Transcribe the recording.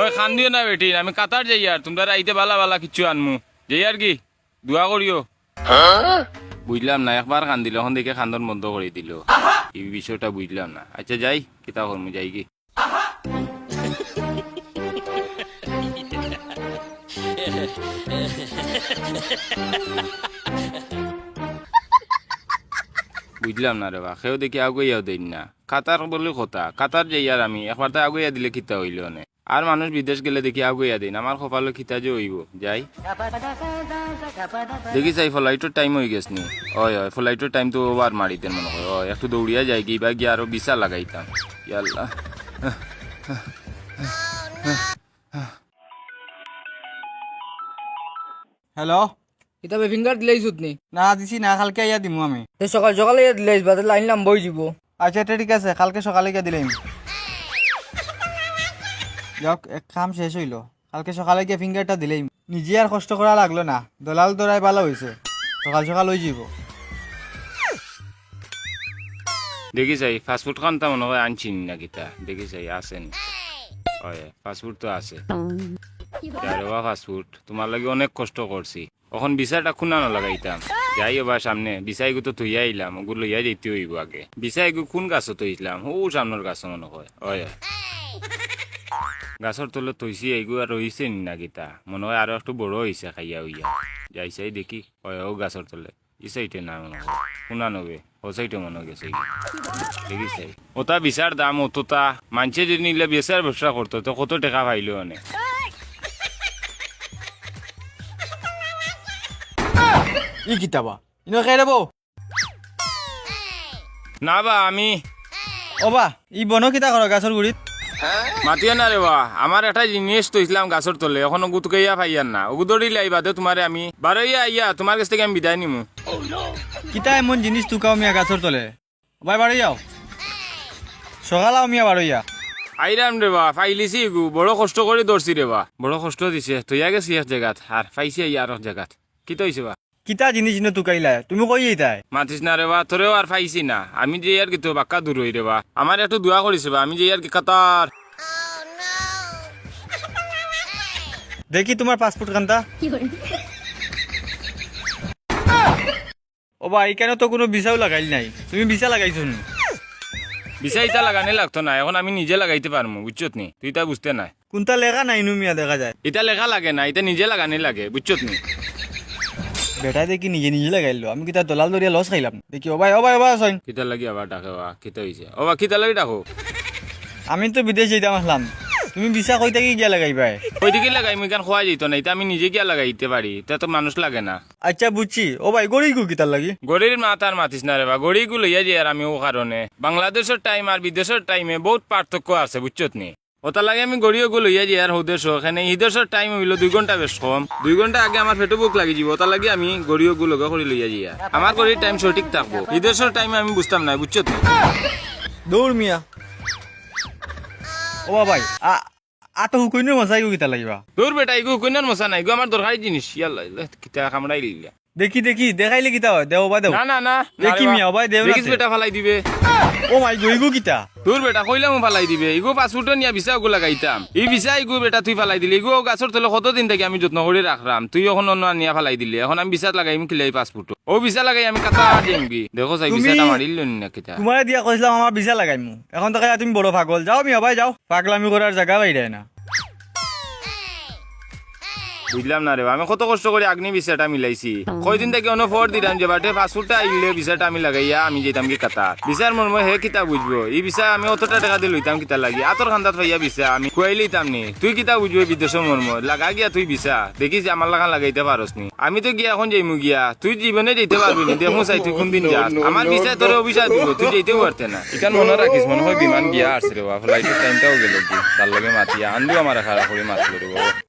ওই খান দিও না বেটি, আমি কাতার যাই আর, তোমরা আইতে বালা বালা কিচ্ছু আনমু। যাই আর কি, দোয়া করিও। বুঝলাম না, একবার খান দিল এখন দেখে খান্দন বন্ধ করে দিল। এই বিষয়টা বুঝলাম না। আচ্ছা যাই, কিতা করমু, যাই কি। বুঝলাম না রে বা, সেও দেখি আগুয়াও দেন না। কাতার বলে কথা, কাতার যাই আর আমি, একবার তো আগুয়া দিলে খিতা হইল নে। আর মানুষ বিদেশ গেলে দেখি আগুয়া দিন, আমার কপালে খিতা যে হইব, যাই। দেখি চাই ফ্লাইটের টাইম হয়ে গেছে নি। হয় হয় ফ্লাইটের টাইম তো ওভার মারিতেন মনে হয়। হয় একটু দৌড়িয়া যাই কি বা গিয়ে আরও বিশা লাগাইতাম ইয়াল্লা। হ্যালো কিতাবে ফিঙ্গার দিলেই সুতনি না। দিছি না কালকে আইয়া দিমু আমি। তো সকাল সকালে ইয়া দিলেই বাদে লাইন লাম বই যাব আচ্ছা এটা ঠিক আছে কালকে সকালে গিয়ে দিলাম যাক এক কাম শেষ হইল। কালকে সকালে গিয়ে ফিঙ্গারটা দিলেই। নিজে আর কষ্ট করা লাগল না দলাল দরাই ভালো হয়েছে সকাল সকাল হয়ে যাব দেখি চাই ফাস্টফুড খান তো মনে হয় আনছি না কিতা? দেখি চাই আসেন। ফাস্টফুড তো আছে। ফাস্টফুড তোমার লাগে অনেক কষ্ট করছি এখন বিচারটা খুনা না লাগাইতাম। যাই এবার সামনে বিচাইগু তো থইয়া আইলাম, ওগুলো লইয়া যেতে হইব আগে। বিচাইগু কোন গাছত থইছিলাম? ও সামনের গাছ মনে হয়। হয় গাছর তলত থইছি, এইগু আর রইছে নি গীতা? মনে হয় আরও একটু বড় হয়েছে খাইয়া হইয়া। যাই, চাই দেখি। হয়, ও গাছর তলে। ই সাইটে না মনে হয়। শুনা নবে ও সাইটে মনে গেছে। দেখি ওটা বিচার দাম অতটা মানছে যদি নিলে বেচার ব্যবসা করতো তো কত টাকা পাইলো অনেক ই কিতাবা ইনো খাই দেবো না বা আমি। ও বা ই বনো কিতা করো গাছর গুড়িত মাতিয়ে না রে বা আমার একটা জিনিস তো ইসলাম গাছর তলে এখন গুতকাইয়া পাইয়ার না। ওগু দৌড়িলে আইবা দে তোমারে আমি বারোইয়া আইয়া তোমার কাছ থেকে আমি বিদায় নিমু। কিতা এমন জিনিস তুকাও মিয়া গাছর তলে। ভাই বাড়ি যাও। সকালাও মিয়া বাড়ি যা। আইরাম রে বা ফাইলিছি গু বড় কষ্ট করে দৌড়ছি রে বা। বড় কষ্ট দিছে তৈয়া গেছি এক জায়গাত আর পাইছি আইয়া আর এক জায়গাত কি তো হইছে বা? কিতা জিনিস ইনো তুকাইলা তুমি কই এইতাই মাতিস না রে বা তোরেও আর পাইছি না। আমি যে আর কি তো বাক্কা দূর হই রে বা। আমার একটু দোয়া করিছে বা আমি যে আর কি কাতার দেখি তোমার পাসপোর্ট কান্তা ও ভাই কেন তো কোনো ভিসাও লাগাইল নাই। তুমি ভিসা লাগাইছো নি বিষয় ইটা লাগানি লাগতো না এখন আমি নিজে লাগাইতে পারমু বুঝছত নি? তুই তা বুঝতে নাই। কোনটা লেখা নাই নু মিয়া দেখা যায়। এটা লেখা লাগে না এটা নিজে লাগানি লাগে বুঝছত নি? বেটা দেখি নিজে নিজে লাগাইলো আমি কিতা দলাল দরিয়া লস খাইলাম? দেখি ও ভাই ও ভাই ও ভাই আসেন কিতা লাগি আবার ডাকে বা কিতা হইছে ও বা কিতা লাগি ডাকো। আমি তো বিদেশ যেতাম আসলাম তুমি ভিসা কই থাকি গিয়া লাগাইবাই ওই দিকে লাগাই আমি কেন খোয়া যেত না এটা আমি নিজে গিয়া লাগাইতে পারি তা তো মানুষ লাগে না। আচ্ছা বুঝছি। ও ভাই গড়ি গু কিতার লাগি? গড়ির মাতার মাতিস না রে বা। গড়িগু লইয়া যে আর আমি ও কারণে বাংলাদেশের টাইম আর বিদেশের টাইমে বহুত পার্থক্য আছে বুঝছত নি ওটা লাগে আমি গড়িও গু লইয়া যে আর হুদেশ এখানে হিদেশের টাইম হইল দুই ঘণ্টা বেশ কম। দুই ঘণ্টা আগে আমার ফেটো বুক লাগি যাব ওটা লাগে আমি গড়িও গু লগা করে লইয়া যাই আমার গড়ির টাইম সঠিক থাকব। হিদেশের টাইমে আমি বুঝতাম না বুঝছত নি দৌড় মিয়া। ও ভাই আ আতো হুকুইনো মশাই গু কিতা লাগিবা। তোর বেটা ইগু কইনার মশা নাই ইগু আমার দরকারি জিনিস ইয়াল্লা কিতা কামড়াই লিলা দেখি দেখি দেখাইলে কিতা হয়? দেও বা দেও। না না না দেখি মিয়া, ভাই, দেও দেখিস বেটা ফালাই দিবে। ও মাই গু কিতা? তোর বেটা কইলাম ফালাই দিবে। ইগো পাসপোর্ট নিয়া ভিসা ওগুলা লাগাইতাম এই ভিসা ইগো বেটা তুই ফালাই দিলি। ইগো গাছর তলে কতদিন থেকে আমি যত্ন করে রাখলাম তুই এখন অন্য নিয়া ফালাই দিলি। এখন আমি ভিসা লাগাইম কিলাই পাসপোর্ট ও ভিসা লাগাই আমি কাতা দিম কি দেখো তুমি- ভিসাটা মারিল না কিতা? তোমারে দিয়া কইছিলাম আমার ভিসা লাগাইমু এখন তো তুমি বড় পাগল। যাও মিয়া ভাই যাও। পাগলামি করার জায়গা বাইরে না। বুঝলাম না রে আমি কত কষ্ট করে আগ্নি ভিসাটা মিলাইছি। কয়দিন থেকে অন্য ফোর দিলাম যে বাটে পাসপোর্টটা আইলে ভিসাটা আমি লাগাইয়া আমি যেতাম কি কাতা। ভিসার মর্ম হে কিতা বুঝব? এই ভিসা আমি অতটা টাকা দিয়ে লইতাম কিতা লাগি। আতর খান্দাত পাইয়া ভিসা আমি খুয়াই লইতাম নি? তুই কিতা বুঝব বিদেশের মর্ম লাগা গিয়া তুই ভিসা দেখিস আমার লাগান লাগাইতে পারস নি। আমি তো গিয়া এখন যাইমু গিয়া। তুই জীবনে যেতে পারবি নি। দেখুন চাই তুই কোনদিন যাস। আমার ভিসা তোর অভিশাপ দিব। তুই যেতেও পারতে না। ইকান মনে রাখিস মনে হয় বিমান গিয়া আসছে রে বা ফ্লাইটের টাইমটাও গেল কি? তার লগে মাতিয়া আনব আমার খারাপ করে মাতলো রে বাবা